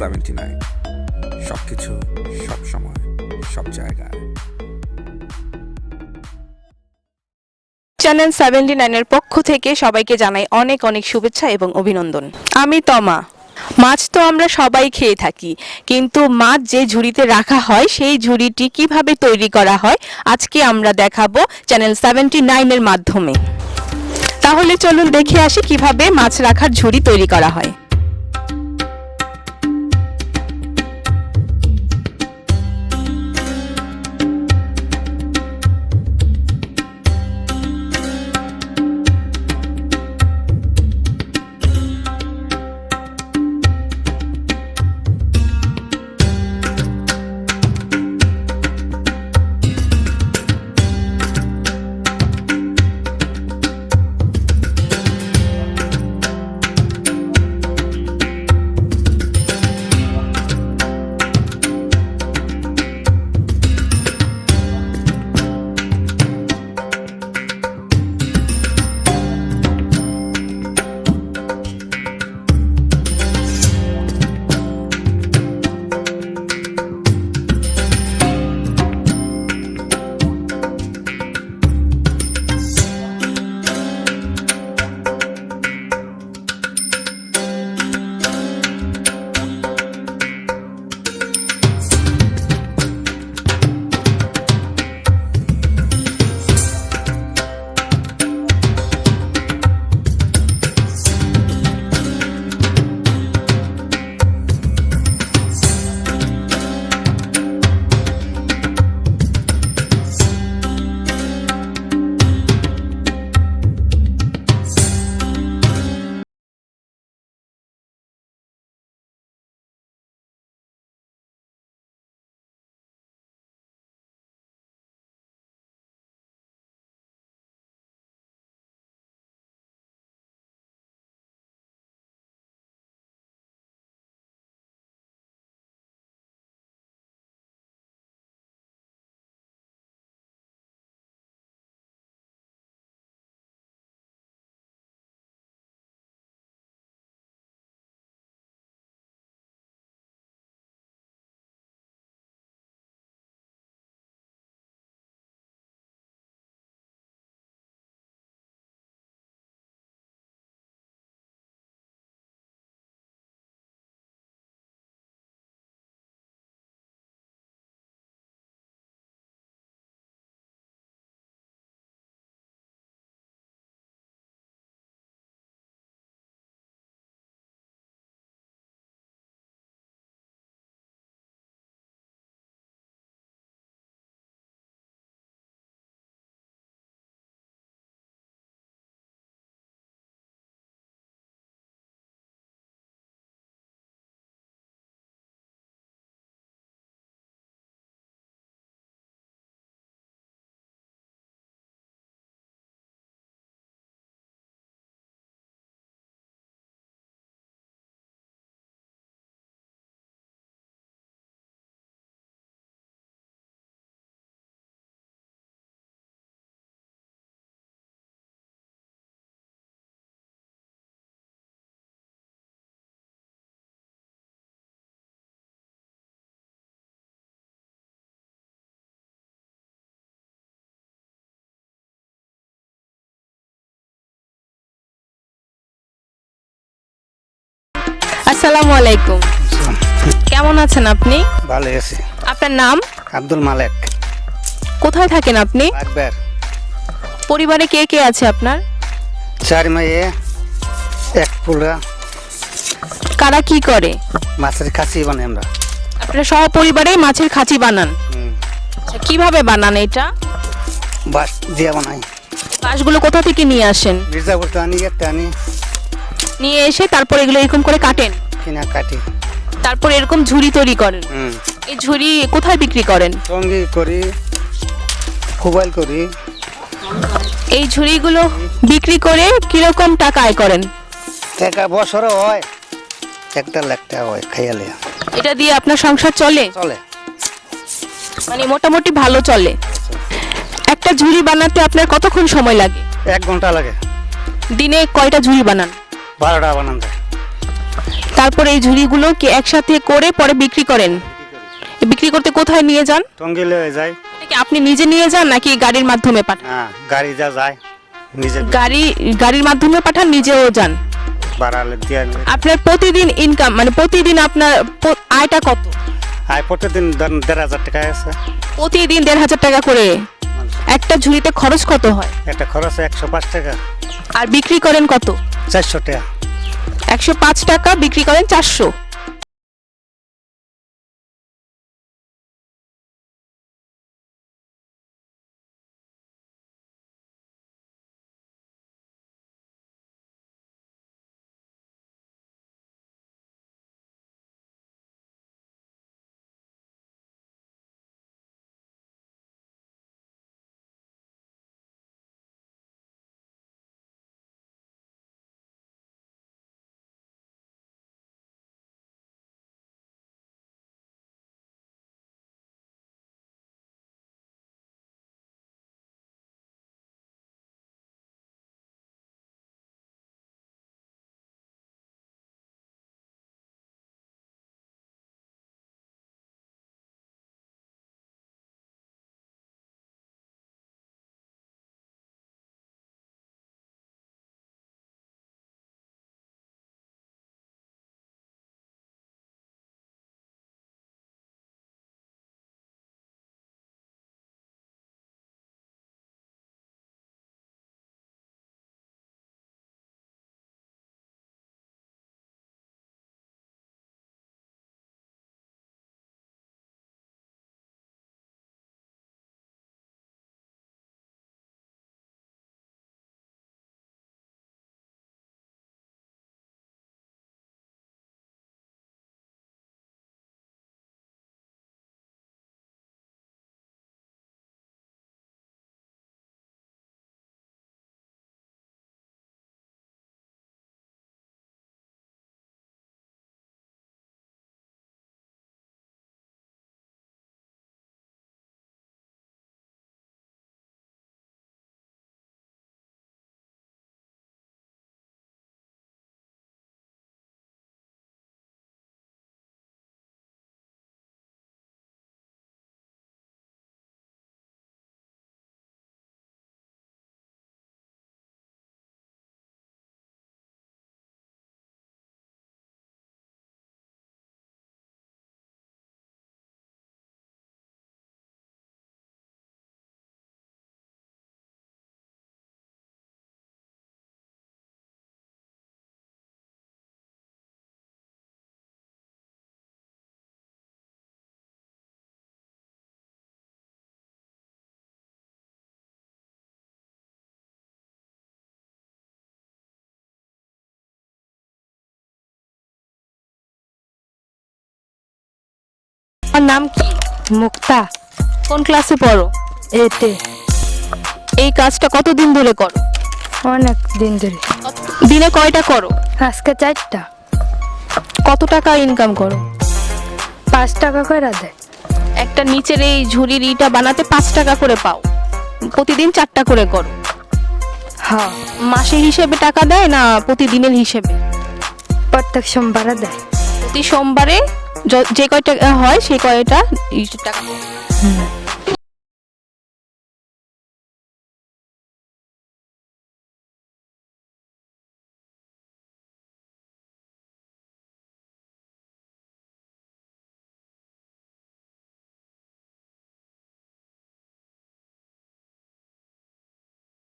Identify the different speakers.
Speaker 1: Seventy nine সব কিছু সব সময়, সব জায়গায়।
Speaker 2: চ্যানেল সেভেন্টি নাইনের পক্ষ থেকে সবাইকে জানাই অনেক অনেক শুভেচ্ছা এবং অভিনন্দন। আমি তমা। মাছ তো আমরা সবাই খেয়ে থাকি, কিন্তু মাছ যে ঝুড়িতে রাখা হয়, সেই ঝুড়িটি কীভাবে তৈরি করা হয়, আজকে আমরা দেখাবো চ্যানেল সেভেন্টি নাইনের মাধ্যমে। তাহলে চলুন দেখে আসি কীভাবে মাছ রাখার ঝুড়ি তৈরি করা হয়। আসসালামু আলাইকুম। কেমন আছেন আপনি?
Speaker 3: ভালো আছি।
Speaker 2: আপনার নাম?
Speaker 3: আব্দুল মালেক।
Speaker 2: কোথায় থাকেন আপনি?
Speaker 3: আকবর
Speaker 2: পরিবারে কে কে আছে আপনার?
Speaker 3: চার মেয়ে এক পুরা।
Speaker 2: কারা কি করে?
Speaker 3: মাছের খাসি বানাই আমরা।
Speaker 2: আপনারা সহপরিবারে মাছের খাঁচি বানান। আচ্ছা, কীভাবে বানান এটা?
Speaker 3: বাস দিয়া বানাই।
Speaker 2: বাঁশগুলো কোথা থেকে নিয়ে আসেন?
Speaker 3: মির্জাপুর টানি টানি।
Speaker 2: নিয়ে এসে তারপর এগুলো এরকম করে কাটেন।
Speaker 3: কিনা কাটি
Speaker 2: তারপর এরকম ঝুড়ি তৈরি করেন।
Speaker 3: হুম।
Speaker 2: এই ঝুড়ি কোথায় বিক্রি করেন?
Speaker 3: টঙ্গি করি খুবাইল করি।
Speaker 2: এই ঝুড়িগুলো বিক্রি করে কীরকম টাকা আয় করেন?
Speaker 3: টাকা বছরও হয় একটা লাখ টাকা হয় খাইয়ালে।
Speaker 2: এটা দিয়ে আপনার সংসার চলে?
Speaker 3: চলে।
Speaker 2: মানে মোটামুটি ভালো চলে। একটা ঝুড়ি বানাতে আপনার কতক্ষণ সময় লাগে?
Speaker 3: এক ঘণ্টা লাগে।
Speaker 2: দিনে কয়টা ঝুড়ি বানান?
Speaker 3: বারোটা বানান যায়
Speaker 2: তারপরে এই ঝুড়িগুলো কি একসাথে করে পরে বিক্রি করেন। বিক্রি করতে কোথায় নিয়ে যান?
Speaker 3: টঙ্গি লয়ে যায়
Speaker 2: আপনি নিজে নিয়ে যান নাকি গাড়ির মাধ্যমে পাঠান?
Speaker 3: হ্যাঁ গাড়ি যা যায় নিজে
Speaker 2: গাড়ি গাড়ির মাধ্যমে পাঠান নিজেও যান?
Speaker 3: বাড়ালে দিয়ে
Speaker 2: আপনার প্রতিদিন ইনকাম মানে প্রতিদিন আপনার আয়টা কত?
Speaker 3: আয় প্রতিদিন দেড় হাজার টাকা আছে।
Speaker 2: প্রতিদিন দেড় হাজার টাকা করে। একটা ঝুড়িতে খরচ কত হয়?
Speaker 3: একটা খরচ একশো পাঁচ টাকা।
Speaker 2: আর বিক্রি করেন কত?
Speaker 3: চারশো টাকা।
Speaker 2: একশো পাঁচ টাকা বিক্রি করেন চারশো। আমার নাম কি?
Speaker 4: মুক্তা।
Speaker 2: কোন ক্লাসে পড়ো?
Speaker 4: এতে
Speaker 2: এই কাজটা কতদিন ধরে করো?
Speaker 4: অনেক দিন ধরে।
Speaker 2: দিনে কয়টা করো?
Speaker 4: আজকে চারটা।
Speaker 2: কত টাকা ইনকাম করো?
Speaker 4: পাঁচ টাকা করে দেয়।
Speaker 2: একটা নিচের এই ঝুড়ির ইটা বানাতে পাঁচ টাকা করে পাও। প্রতিদিন চারটা করে করো।
Speaker 4: হ্যাঁ।
Speaker 2: মাসে হিসেবে টাকা দেয় না প্রতিদিনের হিসেবে?
Speaker 4: প্রত্যেক সোমবারে দেয়।
Speaker 2: প্রতি সোমবারে যে কয়টা হয় সেই কয়টা টাকা।